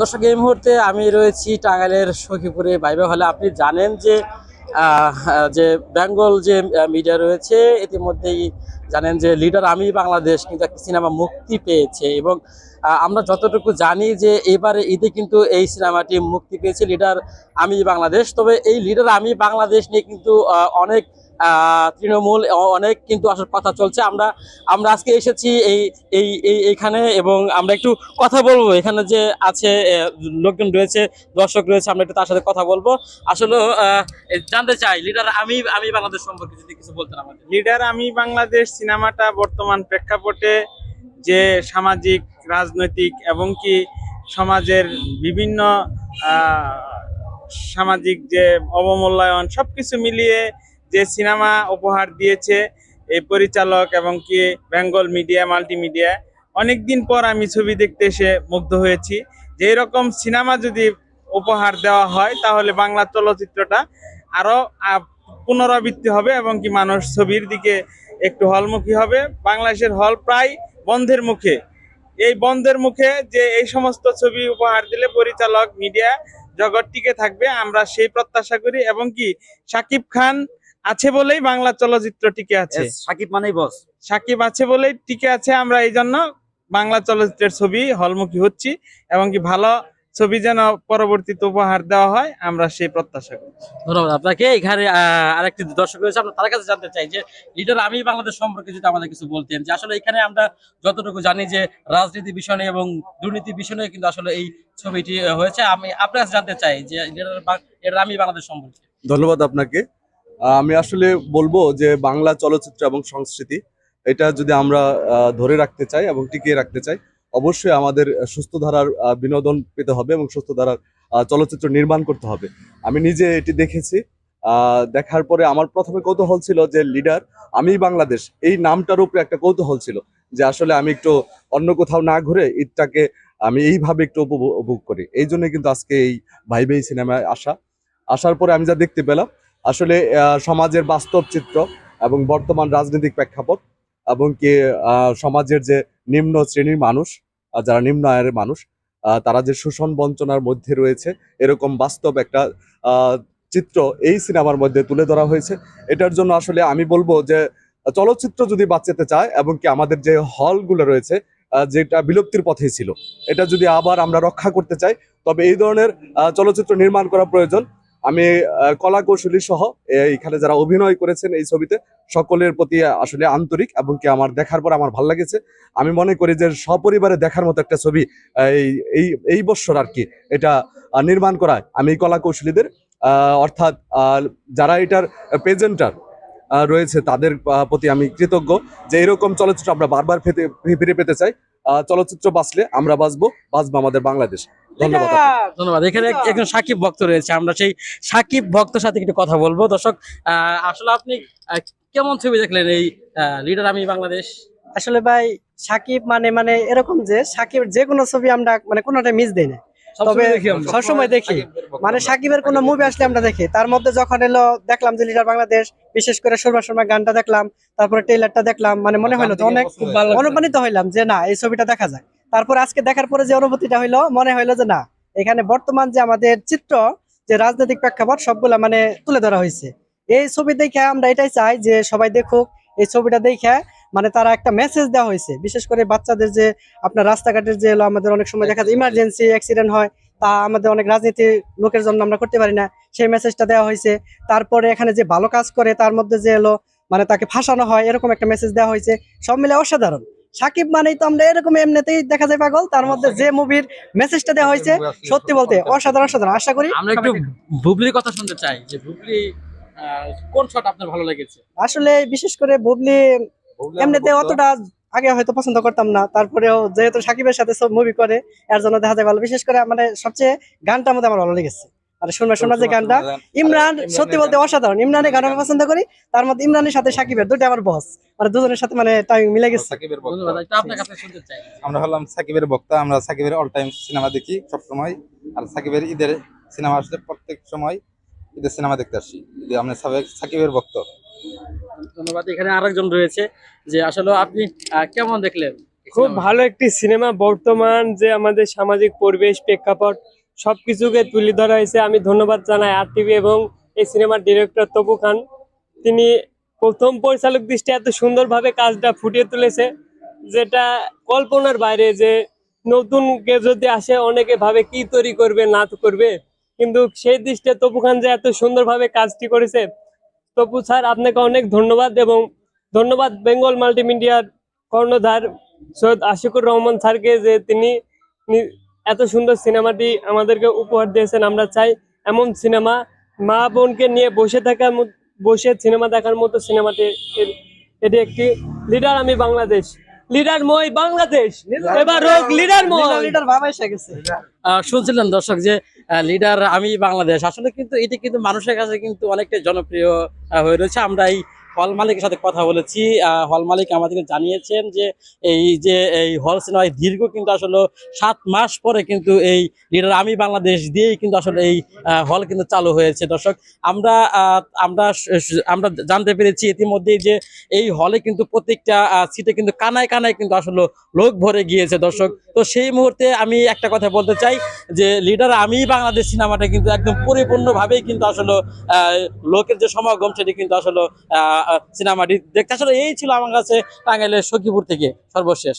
দর্শক, এই মুহূর্তে আমি রয়েছি টাঙ্গাইলের সখীপুরে বাইবে হলে। আপনি জানেন যে যে বেঙ্গল যে মিডিয়া রয়েছে, ইতিমধ্যেই জানেন যে লিডার আমি বাংলাদেশ কিন্তু একটা সিনেমা মুক্তি পেয়েছে এবং আমরা যতটুকু জানি যে এবারে ঈদে কিন্তু এই সিনেমাটি মুক্তি পেয়েছে লিডার আমি বাংলাদেশ। তবে এই লিডার আমি বাংলাদেশ নিয়ে কিন্তু অনেক তৃণমূল অনেক কিন্তু আসলে কথা চলছে। আমরা আমরা আজকে এসেছি এই এই এই, এইখানে এবং আমরা একটু কথা বলব। এখানে যে আছে লোকজন রয়েছে, দর্শক রয়েছে, আমরা একটু তার সাথে কথা বলব। আসলে জানতে চাই লিডার আমি আমি বাংলাদেশ সম্পর্কে যদি কিছু বলতেন আমাদের। লিডার আমি বাংলাদেশ সিনেমাটা বর্তমান প্রেক্ষাপটে যে সামাজিক, রাজনৈতিক এবং কি সমাজের বিভিন্ন সামাজিক যে অবমূল্যায়ন সবকিছু মিলিয়ে যে সিনেমা উপহার দিয়েছে এই পরিচালক এবং কি বেঙ্গল মিডিয়া, মাল্টিমিডিয়া অনেক দিন পর আমি ছবি দেখতে এসে মুগ্ধ হয়েছি। যে এরকম সিনেমা যদি উপহার দেওয়া হয়, তাহলে বাংলা চলচ্চিত্রটা আরও পুনরাবৃত্তি হবে এবং কি মানুষ ছবির দিকে একটু হলমুখী হবে। বাংলাদেশের হল প্রায় বন্ধের মুখে। এই বন্ধের মুখে যে এই সমস্ত ছবি উপহার দিলে পরিচালক, মিডিয়া জগৎ টিকে থাকবে, আমরা সেই প্রত্যাশা করি এবং কি সাকিব খান আছে বলেই বাংলা চলচ্চিত্র টিকে আছে। সাকিব মানেই বস সাকিব আছে বলেই টিকে আছে আমরা এই জন্য বাংলা চলচ্চিত্রের ছবি হলমুখী হচ্ছি এবং কি ভালো ছবি যেন পরবর্তীতে উপহার দেওয়া হয় আমরা সেই প্রত্যাশা করি ধন্যবাদ আপনাকে। এখানে আহ, আরেকটি দর্শক রয়েছে আমরা তার কাছে জানতে চাই যে লিডার আমি বাংলাদেশ সম্পর্কে যদি আমাদের কিছু বলতেন যে আসলে এখানে আমরা যতটুকু জানি যে রাজনীতি বিষয় নিয়ে এবং দুর্নীতি বিষয় নিয়ে কিন্তু আসলে এই ছবিটি হয়েছে। আমি আপনার কাছে জানতে চাই যে লিডার আমি বাংলাদেশ সম্পর্কে। ধন্যবাদ আপনাকে। আমি আসলে বলব যে বাংলা চলচ্চিত্র এবং সংস্কৃতি, এটা যদি আমরা ধরে রাখতে চাই এবং টিকিয়ে রাখতে চাই, অবশ্যই আমাদের সুস্থ ধারার বিনোদন পেতে হবে এবং সুস্থ ধারার চলচ্চিত্র নির্মাণ করতে হবে। আমি নিজে এটি দেখেছি দেখার পরে আমার প্রথমে কৌতূহল ছিল যে লিডার, আমি বাংলাদেশ, এই নামটার উপরে একটা কৌতূহল ছিল যে আসলে আমি একটু অন্য কোথাও না ঘুরে ঈদটাকে আমি এইভাবে একটু উপভোগ উপভোগ করি। এই জন্য কিন্তু আজকে এই ভাই ভাই সিনেমায় আসা। আসার পরে আমি যা দেখতে পেলাম আসলে সমাজের বাস্তব চিত্র এবং বর্তমান রাজনৈতিক প্রেক্ষাপট এবং কি সমাজের যে নিম্ন শ্রেণির মানুষ যারা নিম্ন আয়ের মানুষ তারা যে শোষণ বঞ্চনার মধ্যে রয়েছে, এরকম বাস্তব একটা চিত্র এই সিনেমার মধ্যে তুলে ধরা হয়েছে। এটার জন্য আসলে আমি বলব যে, চলচ্চিত্র যদি বাঁচাতে চায় এবং কি আমাদের যে হলগুলো রয়েছে যেটা বিলুপ্তির পথে ছিল, এটা যদি আবার আমরা রক্ষা করতে চাই, তবে এই ধরনের চলচ্চিত্র নির্মাণ করা প্রয়োজন। আমি কলা কৌশলী সহ এখানে যারা অভিনয় করেছেন এই ছবিতে, সকলের প্রতি আসলে আন্তরিক এবং কি আমার দেখার পর আমার ভালো লাগেছে। আমি মনে করি যে সপরিবারে দেখার মতো একটা ছবি এই এই এই বছর আর কি এটা নির্মাণ করায়। আমি কলা কৌশলীদের অর্থাৎ যারা এটার প্রেজেন্টার রয়েছে তাদের প্রতি আমি কৃতজ্ঞ যে এরকম চলচ্চিত্র আমরা বারবার ফিরে পেতে চাই। চলচ্চিত্র বাঁচলে আমরা বাঁচবো বাঁচবো আমাদের বাংলাদেশ। ধন্যবাদ এখানে একজন সাকিব ভক্ত রয়েছে। আমরা সেই সাকিব ভক্তের সাথে একটু কথা বলব। দর্শক আসলে আপনি কেমন ছবি দেখলেন এই লিডার আমি বাংলাদেশ? আসলে ভাই সাকিব মানে মানে এরকম যে সাকিব যে কোনো ছবি আমরা মানে কোনোটা মিস দেই না। তবে সবসময় দেখি। মানে সাকিবের কোনো মুভি আসলে আমরা দেখি। তার মধ্যে যখন এলো দেখলাম যে লিডার বাংলাদেশ বিশেষ করে সুরমা শর্মা গানটা দেখলাম তারপরে ট্রেলারটা দেখলাম মানে মনে হলো অনেক অনুপ্রাণিত হইলাম যে না এই ছবিটা দেখা যায়। তারপর আজকে দেখার পরে যে অনুভূতিটা হইল, মনে হইল যে না, এখানে বর্তমান যে আমাদের চিত্র, যে রাজনৈতিক প্রেক্ষাপট, সবগুলা মানে তুলে ধরা হয়েছে এই ছবি দেখে আমরা এটাই চাই যে সবাই দেখুক, এই ছবিটা দেখে মানে তারা একটা মেসেজ দেওয়া হয়েছে বিশেষ করে বাচ্চাদের যে আপনার রাস্তাঘাটের যে আমাদের অনেক সময় দেখা যায় ইমার্জেন্সি অ্যাক্সিডেন্ট হয়, তা আমাদের অনেক রাজনীতি লোকের জন্য আমরা করতে পারি না। সেই মেসেজটা দেওয়া হয়েছে তারপরে এখানে যে ভালো কাজ করে, তার মধ্যে যে এলো মানে তাকে ফাঁসানো হয়, এরকম একটা মেসেজ দেওয়া হয়েছে সব মিলে অসাধারণ। সাকিব মানেই তো আমরা এরকম এমনিতেই দেখা যায় পাগল। তার মধ্যে যে মুভির মেসেজটা দেওয়া হয়েছে সত্যি বলতে অসাধারণ অসাধারণ। আশা করি আমরা একটু বুবলির কথা শুনতে চাই যে বুবলি কোন শট আপনার ভালো লেগেছে? আসলে বিশেষ করে বুবলি এমনিতে অতটা আগে হয়তো পছন্দ করতাম না তারপরেও যেহেতু সাকিবের সাথে সব মুভি করে এর জন্য দেখা যায় ভালো। বিশেষ করে মানে সবচেয়ে গানটার মধ্যে আমার ভালো লেগেছে। আর শোনা শোনা যে গানটা ইমরান সত্যি বলতে অসাধারণ। ইমরানের গান আমি পছন্দ করি তার মধ্যে ইমরানের সাথে সাকিবের দুটো আমার বস মানে দুজনের সাথে মানে টাইম মিলে গেছে। সাকিবের ভক্ত ধন্যবাদ একটু আপনার কাছে শুনতে চাই। আমরা হলাম সাকিবের বক্তা আমরা সাকিবের অল টাইম সিনেমা দেখি সব সময় আর সাকিবের ঈদের সিনেমা আসলে প্রত্যেক সময় ঈদের সিনেমা দেখতে আসি। ঈদে আমরা সাকিবের ভক্ত। ধন্যবাদ এখানে আরেকজন রয়েছে যে আসলে আপনি কেমন দেখলেন? খুব ভালো একটি সিনেমা বর্তমান যে আমাদের সামাজিক পরিবেশ প্রেক্ষাপট। সবকিছুকে তুলে ধরা হয়েছে। আমি ধন্যবাদ জানাই আর টিভি এবং এই সিনেমার ডিরেক্টর তপু খান। তিনি প্রথম পরিচালক দৃষ্টি এত সুন্দরভাবে কাজটা ফুটিয়ে তুলেছে, যেটা কল্পনার বাইরে যে নতুন কেউ যদি আসে, অনেকে ভাবে কি তৈরি করবে না করবে। কিন্তু সেই দৃষ্টিতে তপু খান যে এত সুন্দরভাবে কাজটি করেছে, তপু স্যার, আপনাকে অনেক ধন্যবাদ এবং ধন্যবাদ বেঙ্গল মাল্টিমিডিয়ার কর্ণধার সৈয়দ আশিকুর রহমান স্যারকে যে তিনি এত সুন্দর সিনেমাটি আমাদেরকে উপহার দিয়েছেন আমরা চাই এমন সিনেমা মা বোনকে নিয়ে বসে থাকার বসে সিনেমা দেখার মতো সিনেমাটি এটি একটি লিডার আমি বাংলাদেশ লিডার মই বাংলাদেশ এবার হোক লিডার বাবা এসে গেছে। আহ, শুনছিলেন দর্শক যে লিডার আমি বাংলাদেশ আসলে কিন্তু এটি কিন্তু মানুষের কাছে কিন্তু অনেকটাই জনপ্রিয় হয়ে রয়েছে আমরা এই হল মালিকের সাথে কথা বলেছি হল মালিক আমাদেরকে জানিয়েছেন যে এই যে এই হল সিনেমায় দীর্ঘ কিন্তু আসলে সাত মাস পরে কিন্তু এই লিডার আমি বাংলাদেশ দিয়েই কিন্তু আসলে এই হল কিন্তু চালু হয়েছে। দর্শক, আমরা আমরা আমরা জানতে পেরেছি ইতিমধ্যেই যে এই হলে কিন্তু প্রত্যেকটা সিটে কিন্তু কানায় কানায় কিন্তু আসলে লোক ভরে গিয়েছে। দর্শক তো সেই মুহূর্তে আমি একটা কথা বলতে চাই যে লিডার আমি বাংলাদেশ সিনেমাটা কিন্তু একদম পরিপূর্ণভাবেই কিন্তু আসলে লোকের যে সমাগম সেটি কিন্তু আসলে সিনেমাটি দেখতে। আসলে এই ছিল আমার কাছে টাঙ্গাইলের সখীপুর থেকে। সর্বশেষ।